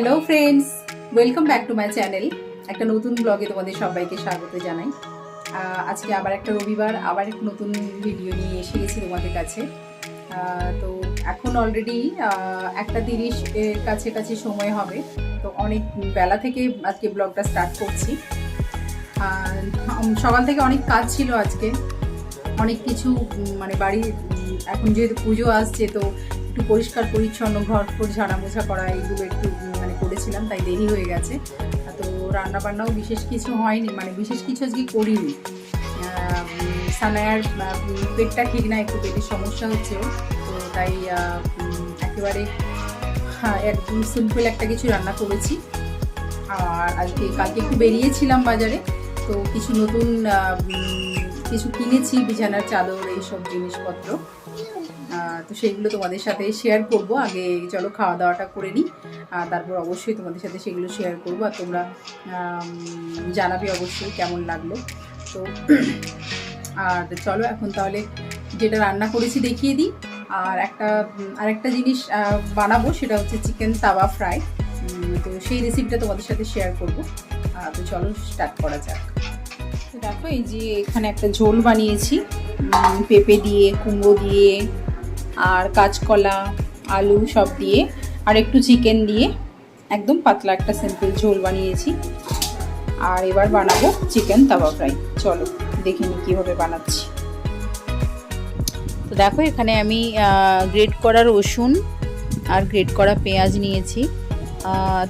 Hello friends welcome back to my channel একটা নতুন ব্লগে তোমাদের সবাইকে স্বাগত জানাই। আজকে আবার একটা রবিবার, আবার একটা নতুন ভিডিও নিয়ে এসে গেছি তোমাদের কাছে। তো এখন অলরেডি একটা তিরিশ এর কাছে কাছে সময় হবে। তো অনেক বেলা থেকে আজকে ব্লগটা স্টার্ট করছি। সকাল থেকে অনেক কাজ ছিল আজকে। অনেক কিছু মানে বাড়ির এখন যেহেতু পুজো আসছে, তো একটু পরিষ্কার পরিচ্ছন্ন ঘর ফর ঝাড়া মোছা করা এগুলো একটু করেছিলাম, তাই দেরি হয়ে গেছে। তো রান্না বান্নাও বিশেষ কিছু হয়নি মানে বিশেষ কিছু আজকে করিনি। সানায়ার পেটটা ঠিক না, একটু পেটের সমস্যা হচ্ছে তো তাই একেবারে হ্যাঁ একদম সিম্পল একটা কিছু রান্না করেছি। আর আজকে, কালকে একটু বেরিয়েছিলাম বাজারে, তো কিছু নতুন কিছু কিনেছি, বিছানার চাদর, এইসব জিনিসপত্র। তো সেগুলো তোমাদের সাথে শেয়ার করব। আগে চলো খাওয়া দাওয়াটা করে নিই। আর তারপর অবশ্যই তোমাদের সাথে সেগুলো শেয়ার করব। আর তোমরা জানাবে অবশ্যই কেমন লাগল। তো আর চলো এখন তাহলে যেটা রান্না করেছি দেখিয়ে দিই। আর একটা উম, আরেকটা জিনিস বানাবো সেটা হচ্ছে চিকেন তাওয়া ফ্রাই তো সেই রেসিপিটা তোমাদের সাথে শেয়ার করব। তো চলো স্টার্ট করা যাক। দেখো এই যে এখানে একটা ঝোল বানিয়েছি। পেঁপে দিয়ে কুমড়ো দিয়ে আর কাঁচকলা, আলু সব দিয়ে, আর একটু চিকেন দিয়ে একদম পাতলা একটা সিম্পল ঝোল বানিয়েছি। আর এবার বানাবো চিকেন তাওয়া ফ্রাই চলো, দেখে নিই কীভাবে বানাচ্ছি। তো দেখো, এখানে আমি গ্রেট করা রসুন আর গ্রেট করা পেঁয়াজ নিয়েছি।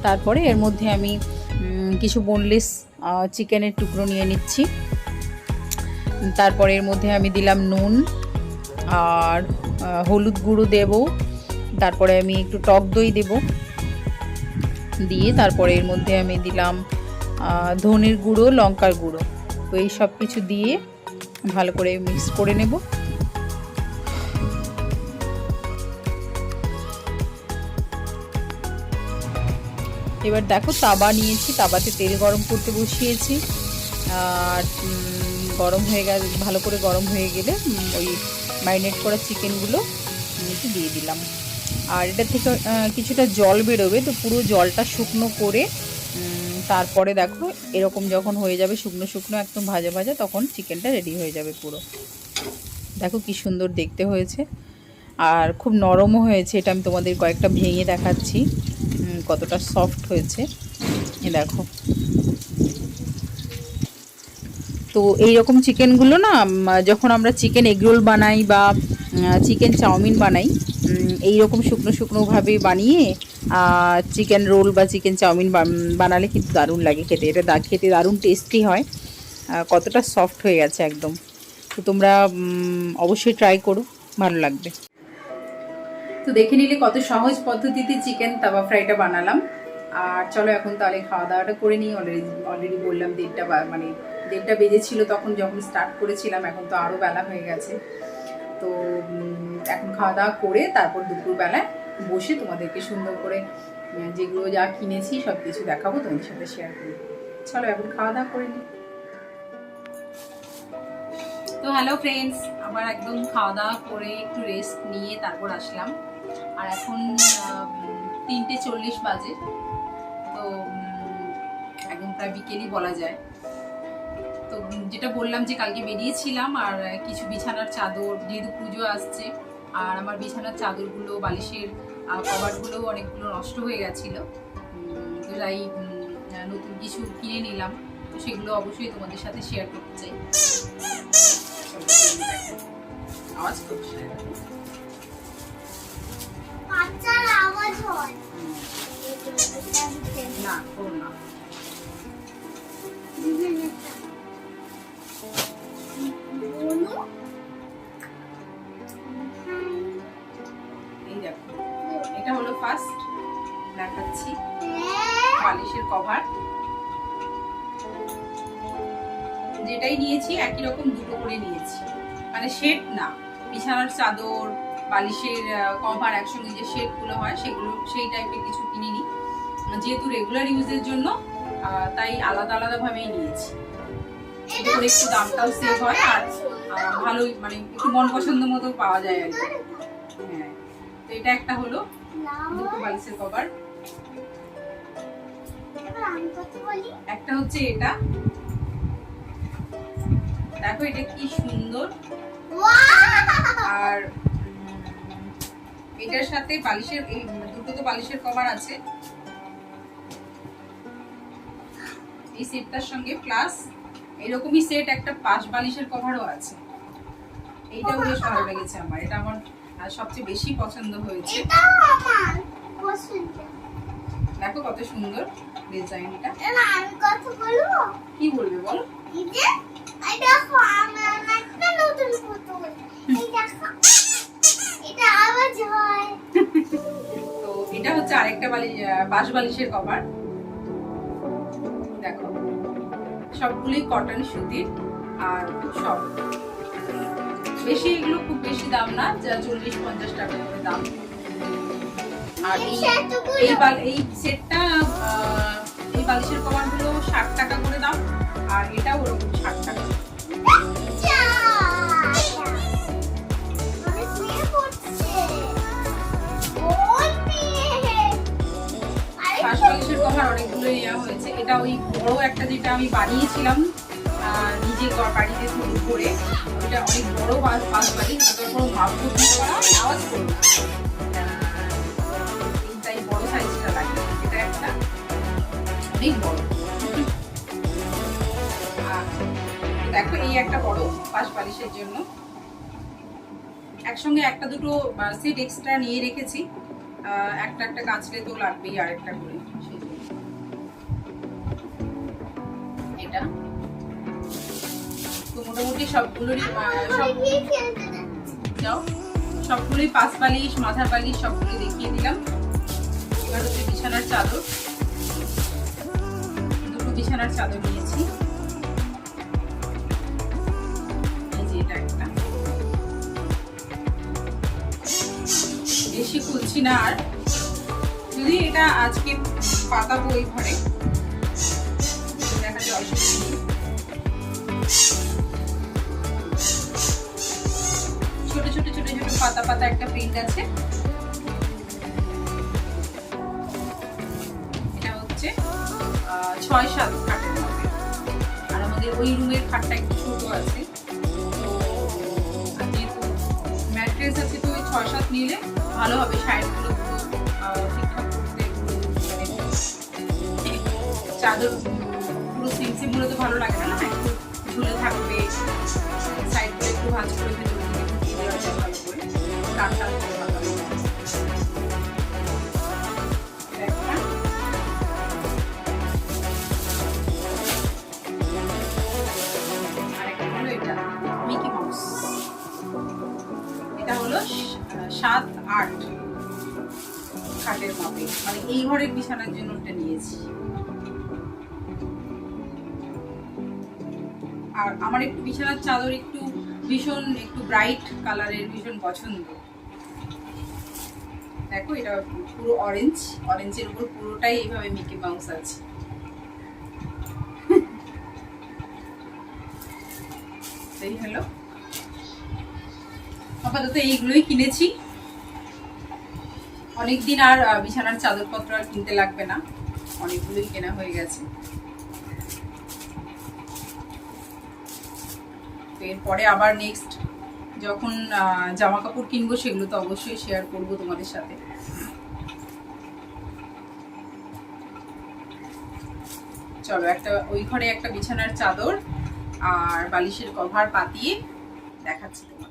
তারপরে এর মধ্যে আমি কিছু বোনলেস চিকেনের টুকরো নিয়ে নিচ্ছি। তারপরে এর মধ্যে আমি দিলাম নুন আর হলুদ গুঁড়ো দেব, তারপরে আমি একটু টক দই দেব। দিয়ে তারপরে এর মধ্যে আমি দিলাম ধনের গুঁড়ো, লঙ্কার গুঁড়ো। তো এই সব কিছু দিয়ে ভালো করে মিক্স করে নেব। এবার দেখো তাবা নিয়েছি, তাবাতে তেল গরম করতে বসিয়েছি। আর গরম হয়ে গেল, ভালো করে গরম হয়ে গেলে ওই ম্যারিনেট করা চিকেনগুলো একটু দিয়ে দিলাম। আর এটা থেকে কিছুটা জল বেরোবে, তো পুরো জলটা শুকনো করে তারপরে দেখো, এরকম যখন হয়ে যাবে শুকনো শুকনো, একদম ভাজা ভাজা, তখন চিকেনটা রেডি হয়ে যাবে পুরো। দেখো কি সুন্দর দেখতে হয়েছে। আর খুব নরমও হয়েছে, এটা আমি তোমাদের কয়েকটা ভেঙে দেখাচ্ছি কতটা সফট হয়েছে। দেখো তো এই রকম চিকেনগুলো না যখন আমরা চিকেন এগরোল বানাই বা চিকেন চাউমিন বানাই এই রকম শুকনো শুকনোভাবে বানিয়ে চিকেন রোল বা চিকেন চাউমিন বানালে কিন্তু দারুণ লাগে খেতে। এটা খেতে দারুণ টেস্টি হয়। কতটা সফট হয়ে গেছে একদম। তো তোমরা অবশ্যই ট্রাই করো, ভালো লাগবে। তো দেখে নিলে কত সহজ পদ্ধতিতে চিকেন তাওয়া ফ্রাইটা বানালাম। আর চলো এখন তাহলে খাওয়া দাওয়াটা করে নিই। অলরেডি অলরেডি বললাম দেড়টা মানে দেড়টা বেজেছিল তখন যখন স্টার্ট করেছিলাম, এখন তো আরও বেলা হয়ে গেছে। তো এখন খাওয়া দাওয়া করে তারপর দুপুরবেলায় বসে তোমাদেরকে সুন্দর করে যেগুলো যা কিনেছি সব কিছু দেখাবো, তোমাদের সাথে শেয়ার করব। চলো এখন খাওয়া দাওয়া করে নিই। তো হ্যালো ফ্রেন্ডস আবার একদম খাওয়া দাওয়া করে একটু রেস্ট নিয়ে তারপর আসলাম। আর এখন তিনটে চল্লিশ বাজে। তো একদম প্রায় বিকেলই বলা যায়। তো যেটা বললাম যে কালকে বেরিয়েছিলাম আর কিছু বিছানার চাদর যেহেতু পুজো আসছে আর আমার বিছানার চাদরগুলো বালিশের কভারগুলো অনেকগুলো নষ্ট হয়ে গেছিল। তো তাই নতুন কিছু কিনে নিলাম। তো সেগুলো অবশ্যই তোমাদের সাথে শেয়ার করতে চাই। আওয়াজ করছে আওয়াজ হয়। না করো না। নিয়েছি একই রকম দুটো করে নিয়েছি। মানে শেড না বিছানার চাদর বালিশের কভার একসঙ্গে যে শেডগুলো হয় সেগুলো সেই টাইপের কিছু কিনিনি। যেহেতু রেগুলার ইউজের জন্য তাই আলাদা আলাদাভাবেই নিয়েছি। এতে করে একটু দামটাও সেভ হয় আর ভালোই মানে একটু মন পছন্দ মতো পাওয়া যায় আর কি। হ্যাঁ তো এটা একটা হলো দুটো বালিশের কভার একটা হচ্ছে এটা দেখো এটা কি সুন্দর। আর এটার সাথে বালিশের এই দুটো তো বালিশের কভার আছে। এই সেটটার সঙ্গে প্লাস এরকমই সেট একটা পাশ বালিশের কভারও আছে। এইটাও বেশ ভালো লেগেছে আমার। এটা আমার সবচেয়ে বেশি পছন্দ হয়েছে। দেখো কত সুন্দর ডিজাইনটা কি বলবে বলো? দেখো আমার একটা নতুন পুতুল এই দেখো এটা আওয়াজ হয় তো এটা হচ্ছে আরেকটা বালিশ বাঁশ বালিশের কভার দেখো সবগুলোই কটন সুতির আর সব। বেশি এগুলো খুব বেশি দাম না যা চল্লিশ পঞ্চাশ টাকা করে দাম। আর এই এই সেটটা এই বালিশের কভারগুলো ষাট টাকা করে দাম। আর এটাও ওরকম ষাট টাকা যা। আমি শুয়ে পড়ছে। ওই মেয়ে। আরে পাঁচ বালিশের কভার অনেকগুলো নেওয়া হয়েছে এটা ওই বড় একটা যেটা আমি বানিয়েছিলাম নিজে বাড়িতে করে ওটা অনেক বড় করা আওয়াজ করবে তাই বড় লাগে এটা একটা অনেক বড় দেখো এই একটা বড় পাশ বালিশের জন্য। একসঙ্গে একটা দুটো সেট এক্সট্রা নিয়ে রেখেছি। একটা একটা কাঁচলে তো লাগবেই আর একটা করে। এটা। তো মোটামুটি সবগুলোরই? যাও। সবগুলোই পাঁচ বালিশ, মাথার বালিশ সবগুলো দেখিয়ে দিলাম। এবার হচ্ছে বিছানার চাদর। দুটো বিছানার চাদর নিয়েছি। বেশি খুলছি না আর। যদি এটা আজকে পাতাবো এই ঘরে, দেখা যায়। ছোট ছোট ছোট ছোট পাতা পাতা একটা প্রিন্ট আছে। এটা হচ্ছে ছয়, সাত খাটের আর আমাদের ওই রুমের খাটটা একটু ছোট আছে। ম্যাট্রেস আছে, তো ওই ছয় সাত নিলে ভালো হবে করতে মানে চাদর, পুরো সিম সিমগুলো তো ভালো লাগে না একটু ঝুলে থাকবে সাইডগুলো একটু ভাজ করে ভেতর দিকে ভালো করে। এই ঘরের বিছানার জন্য ওটা নিয়েছি। আর আমার একটু বিছানার চাদর একটু ভীষণ, একটু ব্রাইট কালারের ভীষণ পছন্দ। দেখো, এটা পুরো অরেঞ্জ অরেঞ্জের উপর পুরোটাই এইভাবে মিকি মাউস আছে। হলো। আপাতত এইগুলোই কিনেছি। অনেকদিন আর বিছানার চাদরপত্র আর কিনতে লাগবে না। অনেকগুলোই কেনা হয়ে গেছে। এরপরে আবার নেক্সট যখন জামা কাপড় কিনবো সেগুলো তো অবশ্যই শেয়ার করব তোমাদের সাথে। চলো, একটা, ওই ঘরে একটা বিছানার চাদর আর বালিশের কভার পাতিয়ে দেখাচ্ছি তোমাদের।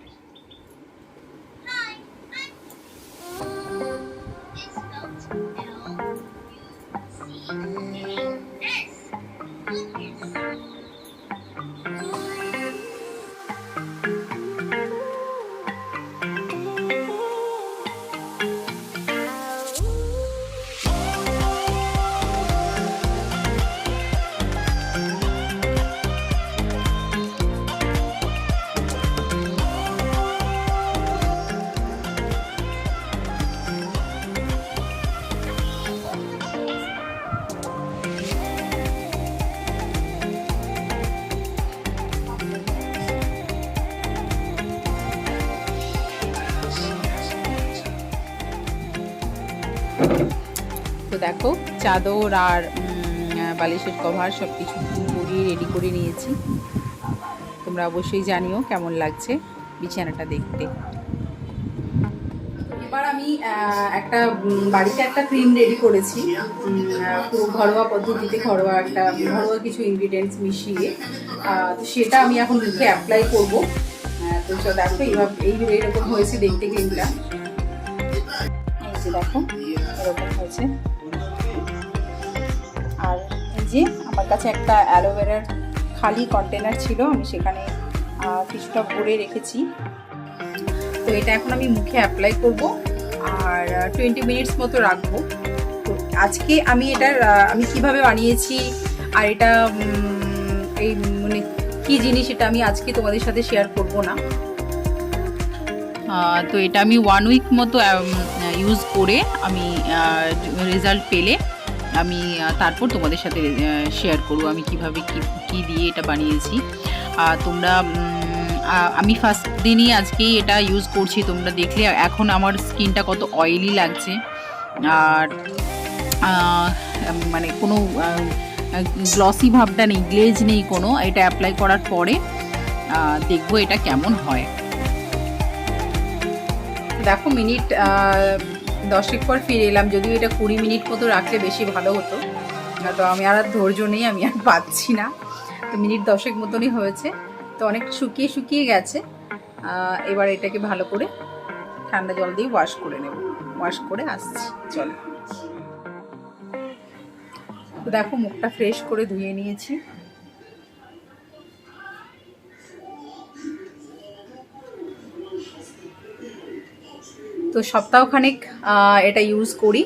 তো দেখো, চাদর আর বালিশের কভার সব কিছু পরিয়ে রেডি করে নিয়েছি। তোমরা অবশ্যই জানিও কেমন লাগছে বিছানাটা দেখতে। এবার আমি একটা বাড়িতে একটা ক্রিম রেডি করেছি। পুরো ঘরোয়া পদ্ধতিতে ঘরোয়া একটা, ঘরোয়া কিছু ইনগ্রিডিয়েন্টস মিশিয়ে তো সেটা আমি এখন মুখে অ্যাপ্লাই করব। তো দেখো, এইভাবে এই এরকম হয়েছে দেখতে ক্রিমটা দেখো। এরকম হয়েছে আর এই যে আমার কাছে একটা অ্যালোভেরার খালি কন্টেনার ছিল আমি সেখানে কিছুটা ভরে রেখেছি। তো এটা এখন আমি মুখে অ্যাপ্লাই করব আর টোয়েন্টি মিনিটস মতো রাখব। তো আজকে আমি আহ, আমি কীভাবে বানিয়েছি আর এটা এই মানে কী জিনিস এটা আমি আজকে তোমাদের সাথে শেয়ার করব না। তো এটা আমি ওয়ান উইক মতো ইউজ করে আমি রেজাল্ট পেলে আমি তারপর তোমাদের সাথে শেয়ার করব আমি কীভাবে কি কি দিয়ে এটা বানিয়েছি। তোমরা আমি ফার্স্ট দিনই আজকেই এটা ইউজ করছি, তোমরা দেখলে এখন আমার স্কিনটা কত অয়েলি লাগছে। আর মানে কোনো গ্লসি ভাবটা নেই গ্লেজ নেই কোনো, এটা অ্যাপ্লাই করার পরে দেখব এটা কেমন হয়। দেখো, মিনিট দশেক পর ফিরে এলাম। যদিও এটা কুড়ি মিনিট মতো রাখলে বেশি ভালো হতো। তো আমি আর আর ধৈর্য নেই, আমি আর পাচ্ছি না। তো মিনিট দশেক মতনই হয়েছে। তো অনেক শুকিয়ে শুকিয়ে গেছে। এবার এটাকে ভালো করে ঠান্ডা জল দিয়ে ওয়াশ করে নেব। ওয়াশ করে আসছি। চলো। তো দেখো, মুখটা ফ্রেশ করে ধুয়ে নিয়েছি। তো সপ্তাহখানেক এটা ইউজ করি,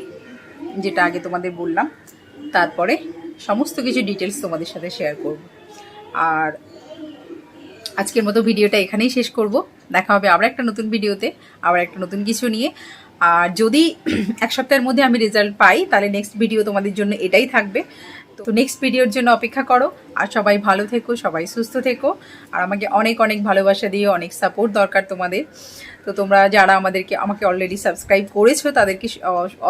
যেটা আগে তোমাদের বললাম। তারপরে সমস্ত কিছু ডিটেলস তোমাদের সাথে শেয়ার করব। আর আজকের মতো ভিডিওটা এখানেই শেষ করব। দেখা হবে আবার একটা নতুন ভিডিওতে আবার একটা নতুন কিছু নিয়ে। আর যদি এক সপ্তাহের মধ্যে আমি রেজাল্ট পাই, তাহলে নেক্সট ভিডিও তোমাদের জন্য এটাই থাকবে। তো নেক্সট ভিডিওর জন্য অপেক্ষা করো। আর সবাই ভালো থেকো, সবাই সুস্থ থেকো। আর আমাকে অনেক অনেক ভালোবাসা দিয়ে অনেক সাপোর্ট দরকার তোমাদের। তো তোমরা যারা আমাদেরকে, আমাকে অলরেডি সাবস্ক্রাইব করেছ, তাদেরকে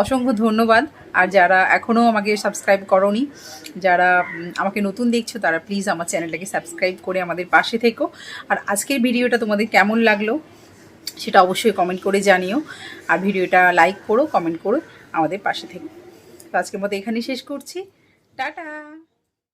অসংখ্য ধন্যবাদ। আর যারা এখনও আমাকে সাবস্ক্রাইব করনি, যারা আমাকে নতুন দেখছ, তারা প্লিজ আমার চ্যানেলটাকে সাবস্ক্রাইব করে আমাদের পাশে থেকো। আর আজকের ভিডিওটা তোমাদের কেমন লাগল, সেটা অবশ্যই কমেন্ট করে জানিও। আর ভিডিওটা লাইক করো কমেন্ট করো, আমাদের পাশে থেকো। তো আজকের মতো এখানেই শেষ করছি। টাটা